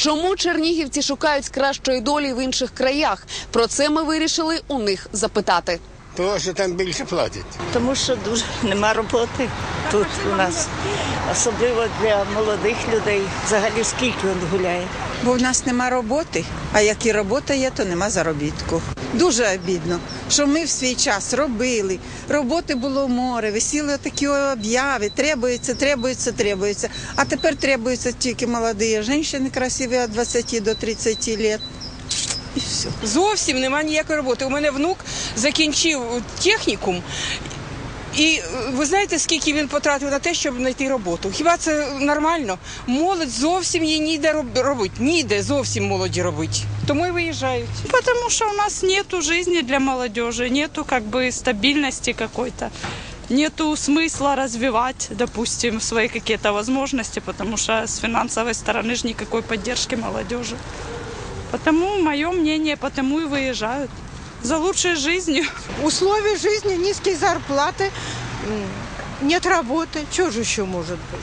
Чому чернігівці шукають кращої долі в інших краях? Про це ми вирішили у них запитати. Тому що там більше платять. Тому що дуже нема роботи тут у нас, особливо для молодих людей. Взагалі скільки він гуляє. Бо в нас нема роботи, а як і робота є, то нема заробітку. Дуже обідно, що ми в свій час робили. Роботи було море, висіли такі об'яви, требується, требується, требується. А тепер требуються тільки молоді жінки красиві від 20 до 30 років. І все. Зовсім немає ніякої роботи. У мене внук закінчив технікум. І е, ви знаєте, скільки він потратив на те, щоб знайти роботу? Хіба це нормально? Молодь зовсім їй ніде роб- робити. Ніде зовсім молоді робить. Тому і виїжджають. Потому что у нас нету жизни для молодежи, нету как бы стабильности какой-то, нету смысла развивать, допустим, свои какие-то возможности, потому что с финансовой стороны же никакой поддержки молодежи. Потому мое мнение, потому и выезжают. За лучшей жизнью. условия жизни, низкие зарплаты, м, нет работы. Что же еще может быть?